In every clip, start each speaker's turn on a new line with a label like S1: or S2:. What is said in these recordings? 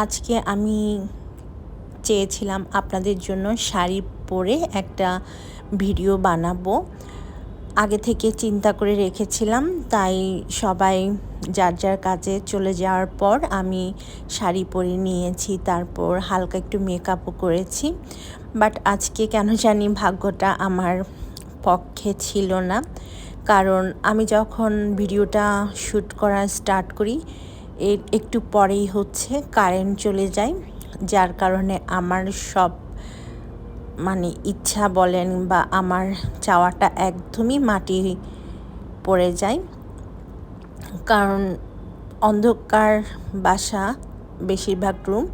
S1: আজকে আমি চেয়েছিলাম আপনাদের জন্য শাড়ি পরে একটা ভিডিও বানাবো। আগে থেকে চিন্তা করে রেখেছিলাম, তাই সবাই যার যার কাজে চলে যাওয়ার পর আমি শাড়ি পরে নিয়েছি, তারপর হালকা একটু মেকআপও করেছি। বাট আজকে কেন জানি ভাগ্যটা আমার পক্ষে ছিল না। কারণ আমি যখন ভিডিওটা শ্যুট করা স্টার্ট করি একটু পরেই হচ্ছে কারেন্ট চলে যায়। যার কারণে আমার সব মানে ইচ্ছা বলেন বা আমার চাওয়াটা একদমই মাটি পড়ে যায়। কারণ অন্ধকার বাসা, বেশিরভাগ রুম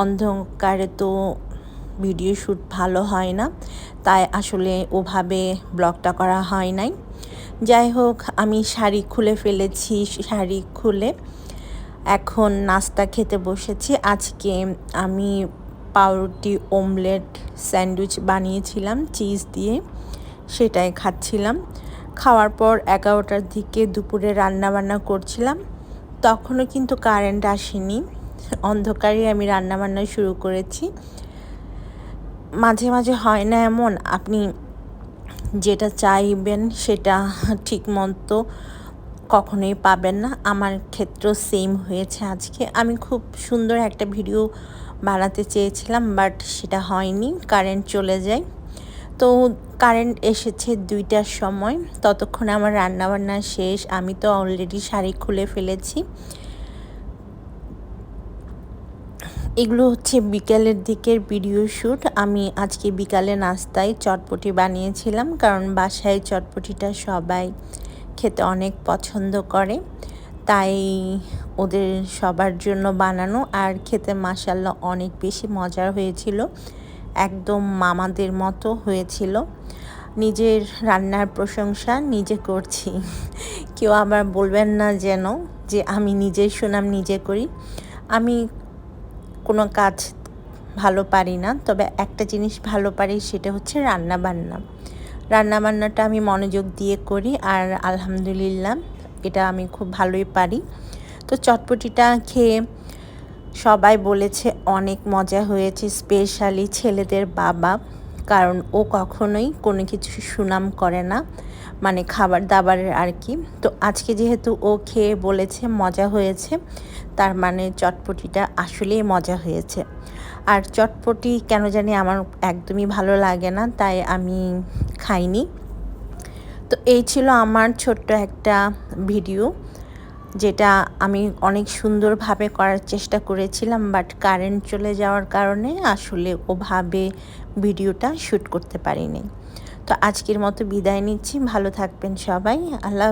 S1: অন্ধকারে তো ভিডিও শ্যুট ভালো হয় না। তাই আসলে ওভাবে ব্লগটা করা হয় নাই। যাই হোক, আমি শাড়ি খুলে ফেলেছি, শাড়ি খুলে এখন নাস্তা খেতে বসেছি। আজকে আমি পাউরুটি ওমলেট স্যান্ডউইচ বানিয়েছিলাম, চিজ দিয়ে সেটাই খাচ্ছিলাম। খাওয়ার পর এগারোটার দিকে দুপুরে রান্না বান্না করছিলাম। তখনও কিন্তু কারেন্ট আসেনি। অন্ধকারে আমি রান্না বান্না শুরু করেছি। মাঝে মাঝে হয় না এমন, আপনি যেটা চাইবেন সেটা ঠিক মতো কখনোই পাবেন না। আমার ক্ষেত্রেও সেম হয়েছে আজকে। আমি খুব সুন্দর একটা ভিডিও বানাতে চেয়েছিলাম বাট সেটা হয়নি। কারেন্ট চলে যায়। তো কারেন্ট এসেছে দুইটার সময়। ততক্ষণে আমার রান্নাবান্না শেষ। আমি তো অলরেডি শাড়ি খুলে ফেলেছি। এগুলো হচ্ছে বিকালের দিকের ভিডিও শ্যুট আমি আজকে বিকালে নাস্তায় চটপটি বানিয়েছিলাম, কারণ বাসায় চটপটিটা সবাই খেতে অনেক পছন্দ করে। তাই ওদের সবার জন্য বানানো আর খেতে মাসাল্লা অনেক বেশি মজার হয়েছিল। একদম মামাদের মতো হয়েছিল। নিজের রান্নার প্রশংসা নিজে করছি। কেউ আবার বলবেন না যেন যে আমি নিজের সুনাম নিজে করি। আমি কোনো কাজ ভালো পারি না, তবে একটা জিনিস ভালো পারি সেটা হচ্ছে রান্না বান্না রান্না বান্নাটা আমি মনোযোগ দিয়ে করি আর আলহামদুলিল্লাহ এটা আমি খুব ভালোই পারি। তো চটপটিটা খেয়ে সবাই বলেছে অনেক মজা হয়েছে স্পেশালি ছেলেদের বাবা, কারণ ও কখনোই কোনো কিছু সুনাম করে না মানে খাবার দাবারের আর কি। তো আজকে যেহেতু ও খেয়ে বলেছে মজা হয়েছে, তার মানে চটপটিটা আসলেই মজা হয়েছে। আর চটপটি কেন জানি আমার একদমই ভালো লাগে না, তাই আমি খাইনি। তো এই ছিল আমার ছোট্ট একটা ভিডিও, যেটা আমি অনেক সুন্দরভাবে করার চেষ্টা করেছিলাম বাট কারেন্ট চলে যাওয়ার কারণে আসলে ওভাবে ভিডিওটা শ্যুট করতে পারিনি। তো আজকের মতো বিদায় নিচ্ছি, ভালো থাকবেন সবাই, আল্লাহ